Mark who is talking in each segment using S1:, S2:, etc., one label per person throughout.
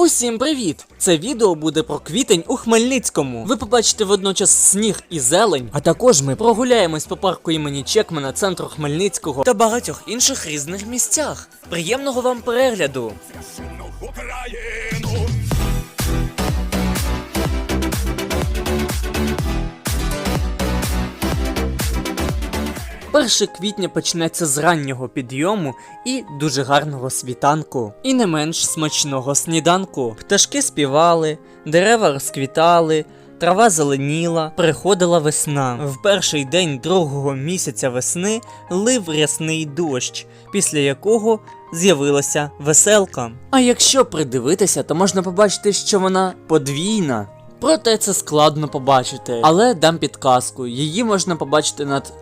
S1: Усім привіт! Це відео буде про квітень у Хмельницькому. Ви побачите водночас сніг і зелень, а також ми прогуляємось по парку імені Чекмана, центру Хмельницького та багатьох інших різних місцях. Приємного вам перегляду! 1 квітня почнеться з раннього підйому і дуже гарного світанку, і не менш смачного сніданку. Пташки співали, дерева розквітали. Трава зеленіла, приходила весна. В перший день другого місяця весни лив рясний дощ, після якого з'явилася веселка. А якщо придивитися, то можна побачити, що вона подвійна. Проте це складно побачити, але дам підказку: її можна побачити над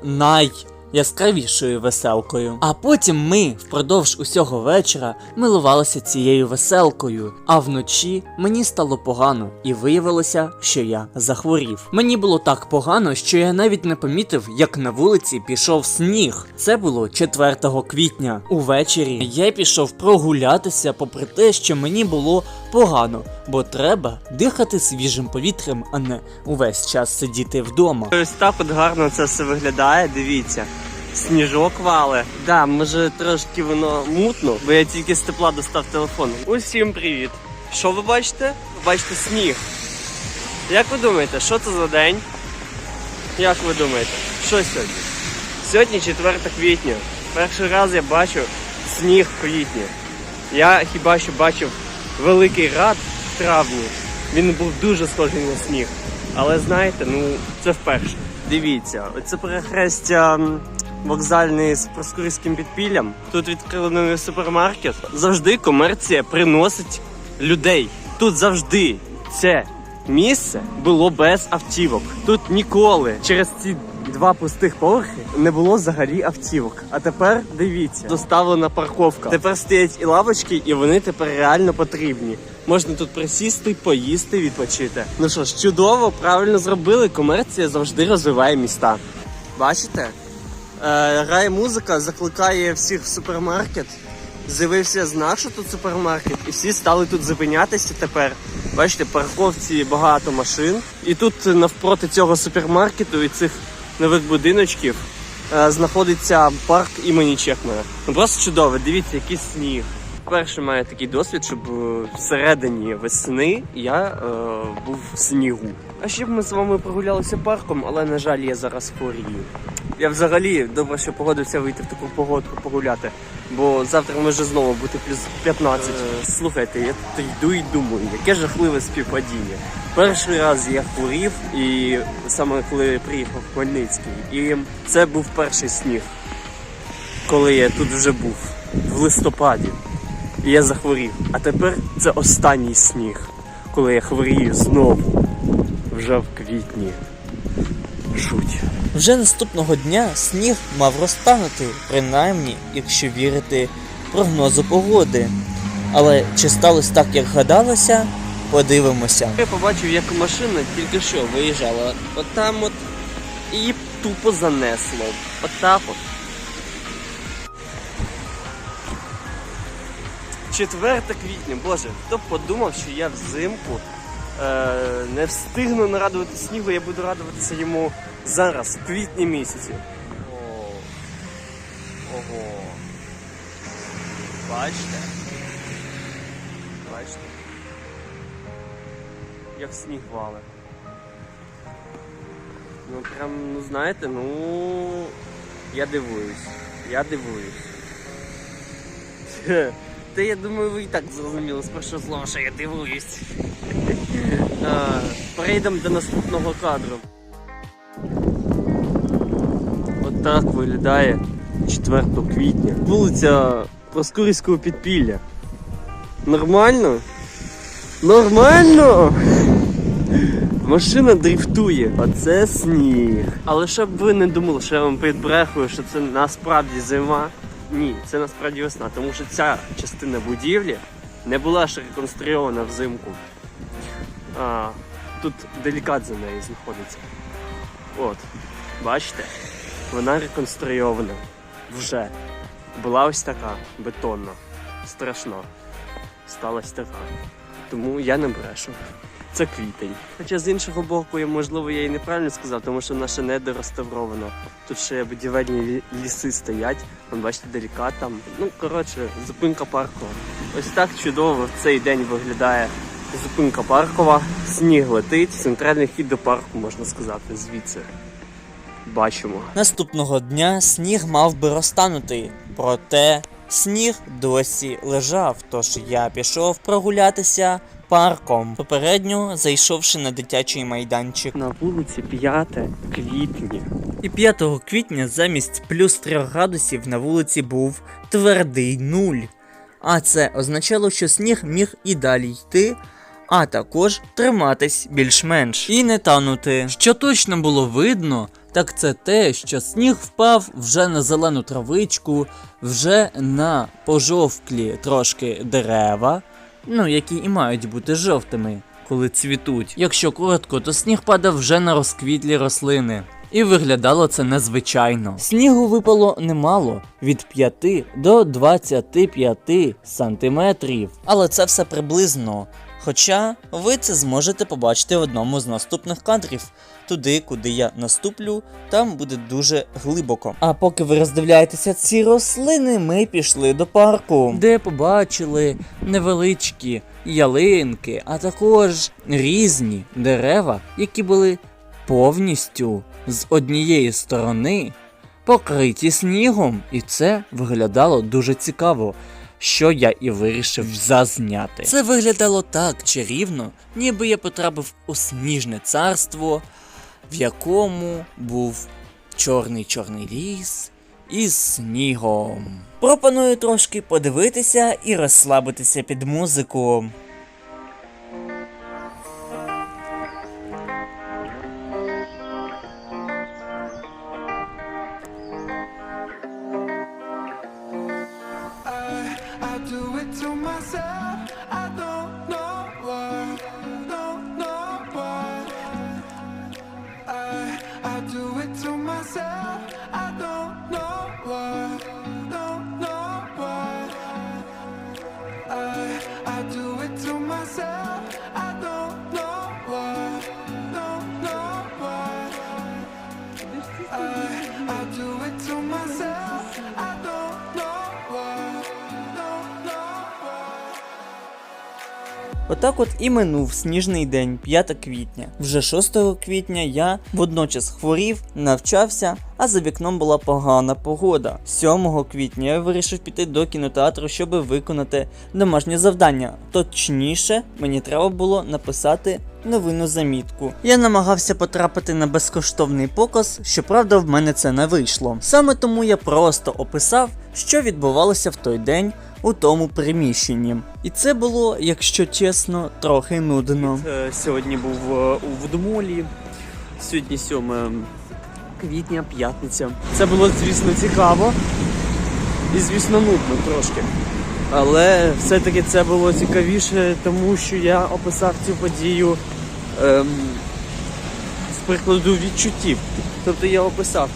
S1: найяскравішою веселкою. А потім ми впродовж усього вечора милувалися цією веселкою. А вночі мені стало погано, і виявилося, що я захворів. Мені було так погано, що я навіть не помітив, як на вулиці пішов сніг. Це було 4 квітня. Увечері я пішов прогулятися, попри те, що мені було погано, бо треба дихати свіжим повітрям, а не увесь час сидіти вдома.
S2: Ось так от гарно це все виглядає, дивіться. Сніжок вале. Да, може трошки воно мутно, бо я тільки з тепла достав телефон. Усім привіт. Що ви бачите? Ви бачите сніг. Як ви думаєте, що це за день? Як ви думаєте, що сьогодні? Сьогодні 4 квітня. Перший раз я бачу сніг в квітні. Я хіба що бачив великий рад в травні. Він був дуже схожий на сніг. Але знаєте, ну це вперше. Дивіться, оце перехрестя вокзальний з Проскурським підпіллям. Тут відкрили новий супермаркет. Завжди комерція приносить людей. Тут завжди це місце було без автівок. Тут ніколи через ці два пустих поверхи не було взагалі автівок. А тепер дивіться, доставлена парковка. Тепер стоять і лавочки, і вони тепер реально потрібні. Можна тут присісти, поїсти, відпочити. Ну що ж, чудово, правильно зробили. Комерція завжди розвиває міста. Бачите? Е, грає музика, закликає всіх в супермаркет. З'явився знак, що тут супермаркет, і всі стали тут зупинятися тепер. Бачите, парковці багато машин. І тут навпроти цього супермаркету і цих нових будиночків е, знаходиться парк імені Чехмана. Ну просто чудово, дивіться, який сніг. Вперше маю такий досвід, щоб е, всередині весни я е, був в снігу. А ще б ми з вами прогулялися парком, але на жаль, я зараз хворію. Я взагалі добре, що погодився вийти в таку погодку погуляти, бо завтра може знову бути плюс 15. Е, слухайте, я тут йду і думаю, яке жахливе співпадіння. Перший раз я хворів, і саме коли приїхав в Хмельницький, і це був перший сніг, коли я тут вже був в листопаді. І я захворів. А тепер це останній сніг, коли я хворію знову, вже в квітні. Жуть.
S1: Вже наступного дня сніг мав розтанути, принаймні, якщо вірити прогнозу погоди. Але чи сталося так, як гадалося, подивимося.
S2: Я побачив, як машина тільки що виїжджала. От от і тупо занесло. От так от. Четверте квітня, боже, хто б подумав, що я взимку е, не встигну нарадувати снігу, я буду радуватися йому зараз, в квітні місяці. О, ого. Бачите? Бачите? Як сніг вале. Ну прям, ну знаєте, ну я дивуюсь. Я дивуюсь. Та я думаю, ви і так зрозуміли з першого слова, що я дивуюсь. Перейдемо до наступного кадру. От так виглядає 4 квітня. Вулиця Проскурівського підпілля. Нормально? Нормально! Машина дрифтує, а це сніг. Але щоб ви не думали, що я вам підбрехую, що це насправді зима. Ні, це насправді весна, тому що ця частина будівлі не була ще реконструйована взимку. А, тут делікат за нею знаходиться. От, бачите? Вона реконструйована вже. Була ось така бетонна, страшна. Сталася така. Тому я не брешу. Це квітень. Хоча з іншого боку, можливо, я і неправильно сказав, тому що вона ще не дореставрована. Тут ще будівельні ліси стоять. Вон, бачите, делікат там. Ну, коротше, зупинка паркова. Ось так чудово в цей день виглядає зупинка паркова. Сніг летить, центральний вхід до парку, можна сказати, звідси. Бачимо.
S1: Наступного дня сніг мав би розтанути, проте сніг досі лежав, тож я пішов прогулятися парком, попередньо зайшовши на дитячий майданчик.
S2: На вулиці 5 квітня.
S1: І 5 квітня замість плюс 3 градусів на вулиці був твердий нуль. А це означало, що сніг міг і далі йти, а також триматись більш-менш і не танути. Що точно було видно, так це те, що сніг впав вже на зелену травичку, вже на пожовклі трошки дерева, ну які і мають бути жовтими, коли цвітуть. Якщо коротко, то сніг падав вже на розквітлі рослини. І виглядало це незвичайно. Снігу випало немало від 5 до 25 сантиметрів. Але це все приблизно. Хоча ви це зможете побачити в одному з наступних кадрів. Туди, куди я наступлю, там буде дуже глибоко. А поки ви роздивляєтеся ці рослини, ми пішли до парку, де побачили невеличкі ялинки, а також різні дерева, які були повністю з однієї сторони покриті снігом, і це виглядало дуже цікаво. Що я і вирішив зазняти. Це виглядало так чарівно, ніби я потрапив у сніжне царство, в якому був чорний чорний ліс із снігом. Пропоную трошки подивитися і розслабитися під музику. Отак от і минув сніжний день, 5 квітня. Вже 6 квітня я водночас хворів, навчався, а за вікном була погана погода. 7 квітня я вирішив піти до кінотеатру, щоб виконати домашнє завдання. Точніше, мені треба було написати новинну замітку. Я намагався потрапити на безкоштовний показ, щоправда, в мене це не вийшло. Саме тому я просто описав, що відбувалося в той день у тому приміщенні. І це було, якщо чесно, трохи нудно.
S2: Е, Сьогодні був е, у Водомолі. Сьогодні 7 квітня, п'ятниця. Це було, звісно, цікаво. І, звісно, нудно трошки. Але все-таки це було цікавіше, тому що я описав цю подію ем, з прикладу відчуттів. Тобто я описав,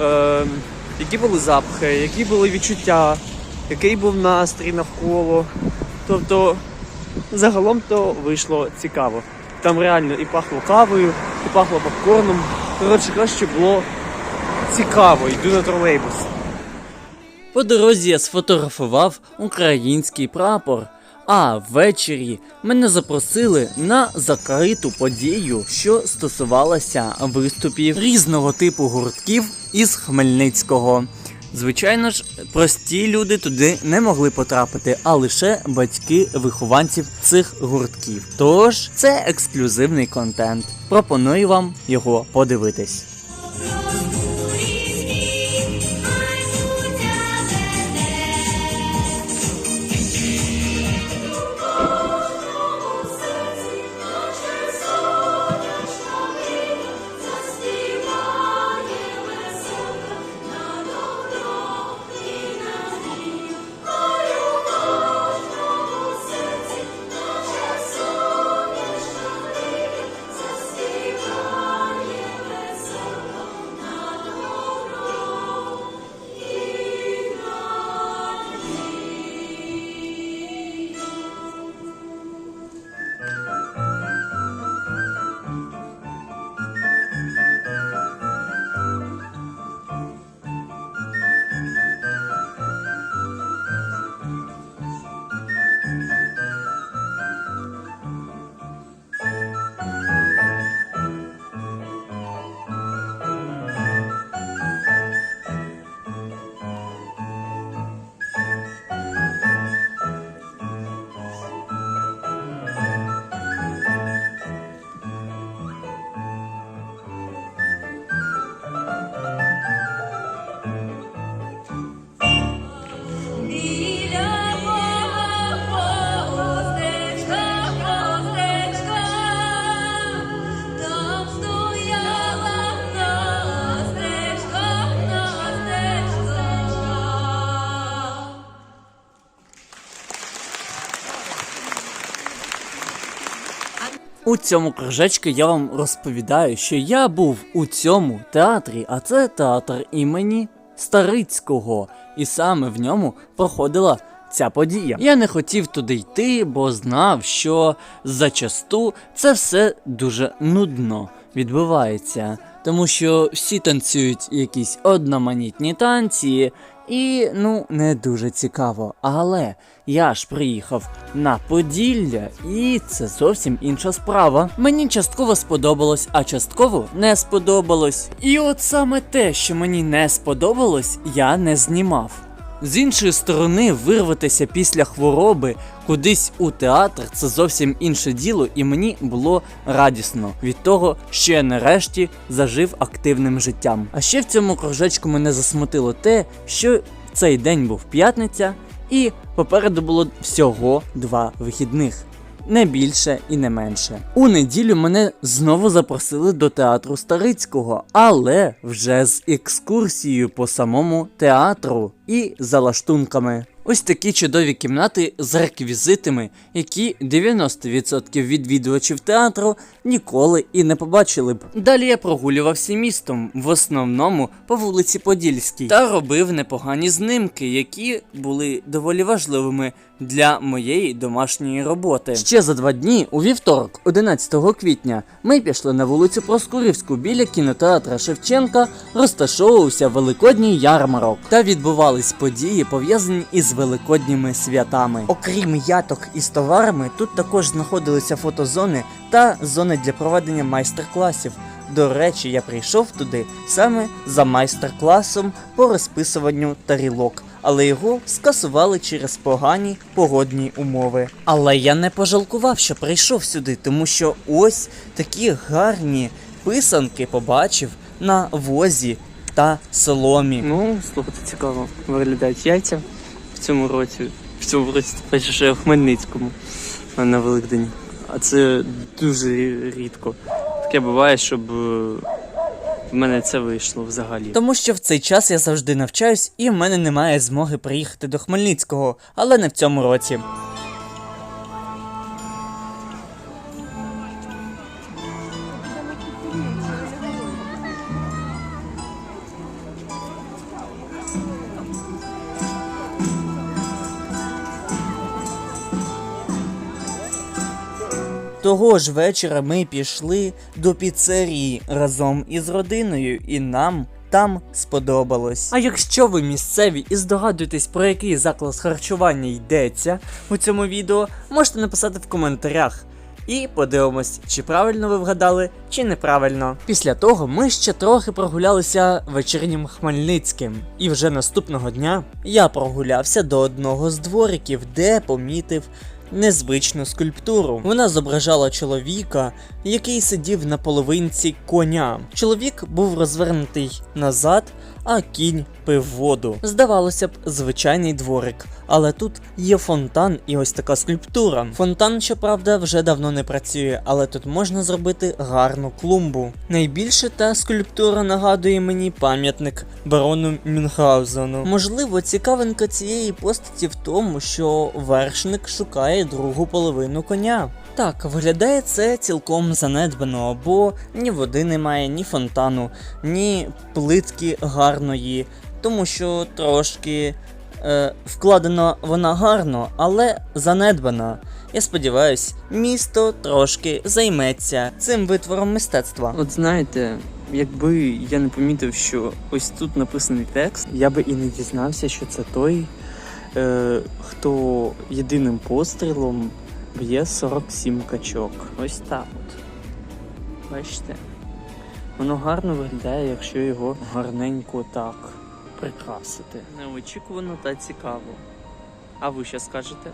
S2: ем, які були запахи, які були відчуття, який був настрій навколо. Тобто загалом то вийшло цікаво. Там реально і пахло кавою, і пахло попкорном. Коротше кажучи, було цікаво, йду на тролейбус.
S1: По дорозі я сфотографував український прапор. А ввечері мене запросили на закриту подію, що стосувалася виступів різного типу гуртків із Хмельницького. Звичайно ж, прості люди туди не могли потрапити, а лише батьки вихованців цих гуртків. Тож це ексклюзивний контент. Пропоную вам його подивитись. У цьому кружечку я вам розповідаю, що я був у цьому театрі, а це театр імені Старицького, і саме в ньому проходила ця подія. Я не хотів туди йти, бо знав, що зачасту це все дуже нудно відбувається, тому що всі танцюють якісь одноманітні танці, і ну не дуже цікаво. Але я ж приїхав на Поділля, і це зовсім інша справа. Мені частково сподобалось, а частково не сподобалось. І от саме те, що мені не сподобалось, я не знімав. З іншої сторони, вирватися після хвороби кудись у театр це зовсім інше діло, і мені було радісно від того, що я нарешті зажив активним життям. А ще в цьому кружечку мене засмутило те, що цей день був п'ятниця, і попереду було всього два вихідних. Не більше і не менше. У неділю мене знову запросили до театру Старицького, але вже з екскурсією по самому театру і за лаштунками. Ось такі чудові кімнати з реквізитами, які 90% відвідувачів театру ніколи і не побачили б. Далі я прогулювався містом, в основному по вулиці Подільській, та робив непогані знимки, які були доволі важливими для моєї домашньої роботи. Ще за два дні, у вівторок, 11 квітня, ми пішли на вулицю Проскурівську біля кінотеатра Шевченка, розташовувався великодній ярмарок та відбувались події, пов'язані із великодніми святами. Окрім яток із товарами, тут також знаходилися фотозони та зони для проведення майстер-класів. До речі, я прийшов туди саме за майстер-класом по розписуванню тарілок, але його скасували через погані погодні умови. Але я не пожалкував, що прийшов сюди, тому що ось такі гарні писанки побачив на возі та соломі.
S2: Ну, слухайте, цікаво. Виглядають яйця в цьому році. В цьому році пише, що я в Хмельницькому на Великдень. А це дуже рідко. Таке буває, щоб е, в мене це вийшло взагалі.
S1: Тому що в цей час я завжди навчаюсь, і в мене немає змоги приїхати до Хмельницького, але не в цьому році. Того ж вечора ми пішли до піцерії разом із родиною, і нам там сподобалось. А якщо ви місцеві і здогадуєтесь, про який заклад харчування йдеться у цьому відео, можете написати в коментарях. І подивимось, чи правильно ви вгадали, чи неправильно. Після того ми ще трохи прогулялися вечірнім Хмельницьким. І вже наступного дня я прогулявся до одного з двориків, де помітив незвичну скульптуру. Вона зображала чоловіка, який сидів на половинці коня. Чоловік був розвернутий назад, а кінь пив воду. Здавалося б, звичайний дворик, але тут є фонтан і ось така скульптура. Фонтан, щоправда, вже давно не працює, але тут можна зробити гарну клумбу. Найбільше та скульптура нагадує мені пам'ятник барону Мюнхгаузену. Можливо, цікавинка цієї постаті в тому, що вершник шукає другу половину коня. Так, виглядає це цілком занедбано, бо ні води немає, ні фонтану, ні плитки гарної, тому що трошки е, вкладена вона гарно, але занедбана. Я сподіваюсь, місто трошки займеться цим витвором мистецтва.
S2: От знаєте, якби я не помітив, що ось тут написаний текст, я би і не дізнався, що це той, е, хто єдиним пострілом б'є 47 качок. Ось так от. Бачите? Воно гарно виглядає, якщо його гарненько так прикрасити. Неочікувано та цікаво. А ви що скажете?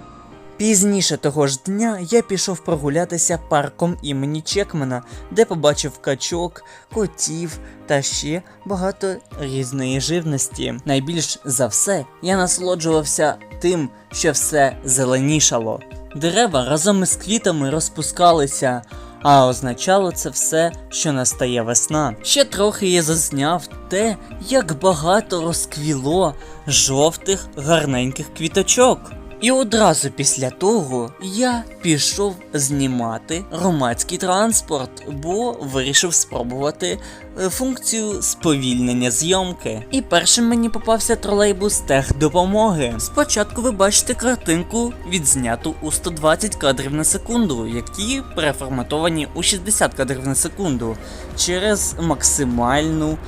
S1: Пізніше того ж дня я пішов прогулятися парком імені Чекмана, де побачив качок, котів та ще багато різної живності. Найбільш за все я насолоджувався тим, що все зеленішало. Дерева разом із квітами розпускалися, а означало це все, що настає весна. Ще трохи я зазняв те, як багато розквіло жовтих гарненьких квіточок. І одразу після того я пішов знімати громадський транспорт, бо вирішив спробувати е, функцію сповільнення зйомки. І першим мені попався тролейбус техдопомоги. Спочатку ви бачите картинку, відзняту у 120 кадрів на секунду, які переформатовані у 60 кадрів на секунду через максимальну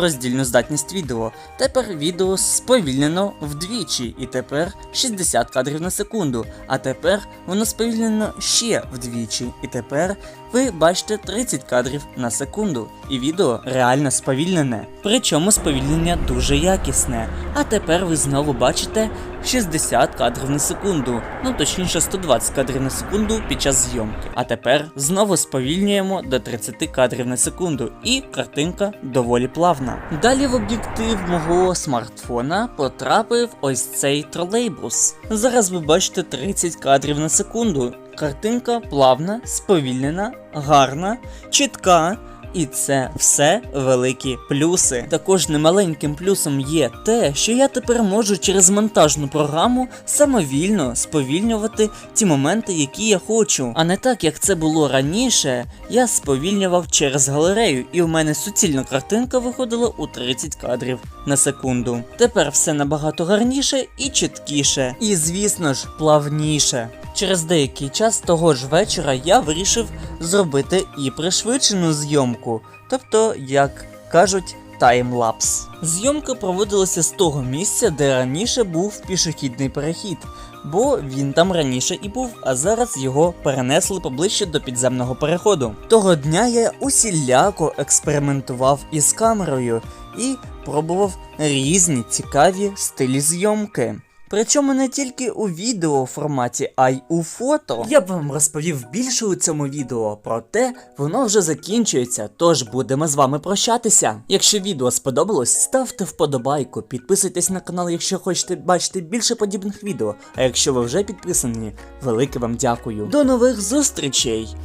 S1: роздільну здатність відео. Тепер відео сповільнено вдвічі, і тепер 60 кадрів на секунду. А тепер воно сповільнено ще вдвічі, і тепер ви бачите 30 кадрів на секунду, і відео реально сповільнене. Причому сповільнення дуже якісне. А тепер ви знову бачите 60 кадрів на секунду, ну точніше 120 кадрів на секунду під час зйомки. А тепер знову сповільнюємо до 30 кадрів на секунду, і картинка доволі плавна. Далі в об'єктив мого смартфона потрапив ось цей тролейбус. Зараз ви бачите 30 кадрів на секунду. Картинка плавна, сповільнена, гарна, чітка. І це все великі плюси. Також немаленьким плюсом є те, що я тепер можу через монтажну програму самовільно сповільнювати ті моменти, які я хочу. А не так як це було раніше, я сповільнював через галерею, і в мене суцільна картинка виходила у 30 кадрів на секунду. Тепер все набагато гарніше і чіткіше, і звісно ж, плавніше. Через деякий час того ж вечора я вирішив зробити і пришвидшену зйомку, тобто, як кажуть, таймлапс. Зйомка проводилася з того місця, де раніше був пішохідний перехід, бо він там раніше і був, а зараз його перенесли поближче до підземного переходу. Того дня я усіляко експериментував із камерою і пробував різні цікаві стилі зйомки. Причому не тільки у відео форматі, а й у фото. Я б вам розповів більше у цьому відео, проте воно вже закінчується, тож будемо з вами прощатися. Якщо відео сподобалось, ставте вподобайку, підписуйтесь на канал, якщо хочете бачити більше подібних відео. А якщо ви вже підписані, велике вам дякую. До нових зустрічей!